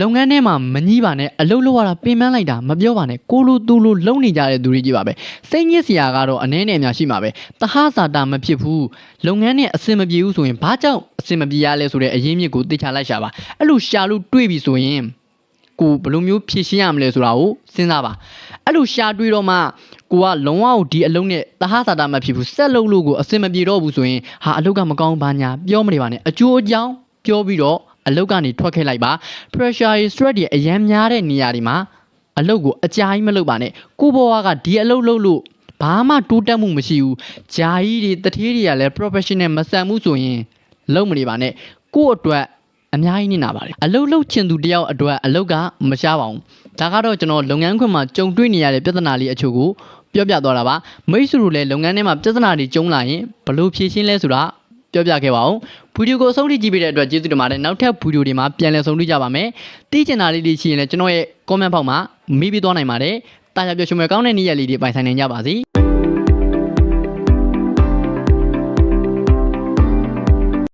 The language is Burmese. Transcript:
လုပ်ငန်းထဲမှာမငြီးပါနဲ့အလုပ်လုပ်ရတာပင်ပန်းလိုက်တာမပြောပါနဲ့ကိုလိုသူလိုလုံနေကြတဲ့သူတွေကြီးပါပဲစိတ်ညစ်စရာကတော့အနည်းနဲ့အများရှိမှာပဲတဟစာတာမဖြစ်ဘူးလုပ်ငန်းနဲ့အဆင်မပြေဘူးဆိုရင်ဘာကြောင့်အဆင်မပြေရလဲဆိုတဲ့အရင်းမြစ်ကိုသိချလိုက်ရှာပါအဲ့လိုရှာလို့တွေးပြီဆိုရင်ကိုဘယ်လိုမျိုးဖြည့်ရှင်းရမလဲဆိုတာကိုစဉ်းစားပါအဲ့လိုရှာတွေးတော့မှကိုကလုံးဝဒီအလုံးနဲ့တဟသာတာမဖြစ်ဘူးဆက်လုံးလို့ကိုအစင်မပြေတော့ဘူးဆိုရင်ဟာအလုတ်ကမကောင်းဘာညာပြောမနေပါနဲ့အကျိုးအကြောင်းပြောပြီးတော့ အလုတ်ကနေထွက်ခဲ့လိုက်ပါ pressure ရေ stress တွေအရန်များတဲ့နေရာတွေမှာအလုတ်ကိုအကြာကြီးမလုပ်ပါနဲ့ကိုဘွားကဒီအလုတ်လုပ်လို့ဘာမှတိုးတက်မှုမရှိဘူးဂျာကြီးတွေတထေးတွေကလည်း professional မဆန်မှုဆိုရင်လုံးမနေပါနဲ့ကို့အတွက်အများကြီးနေတာပါလေအလုတ်လုတ်ချင်သူတယောက်အတွက်အလုတ်ကမရှားပါဘူးဒါကတော့ကျွန်တော်လုပ်ငန်းခွင်မှာကြုံတွေ့နေရတဲ့ပြဿနာလေးအချို့ကိုပြောပြသွားတာပါမိတ်ဆွေတို့လည်းလုပ်ငန်းထဲမှာပြဿနာတွေကြုံလာရင်ဘယ်လိုဖြေရှင်းလဲဆိုတာ ပြောပြခဲ့ပါအောင်ဗီဒီယိုကိုအဆုံးထိကြည့်ပေးတဲ့အတွက်ကျေးဇူးတင်ပါတယ်နောက်ထပ်ဗီဒီယိုတွေမှာပြန်လည်ဆုံတွေ့ကြပါမယ်သိချင်တာလေးတွေရှိရင်လည်းကျွန်တော်ရဲ့ comment ဘောက်မှာမေးပြီးသွားနိုင်ပါတယ်တာယာပြောရှင်မဲ့ကောင်းတဲ့နေ့ရက်လေးတွေပိုင်ဆိုင်နိုင်ကြပါစေ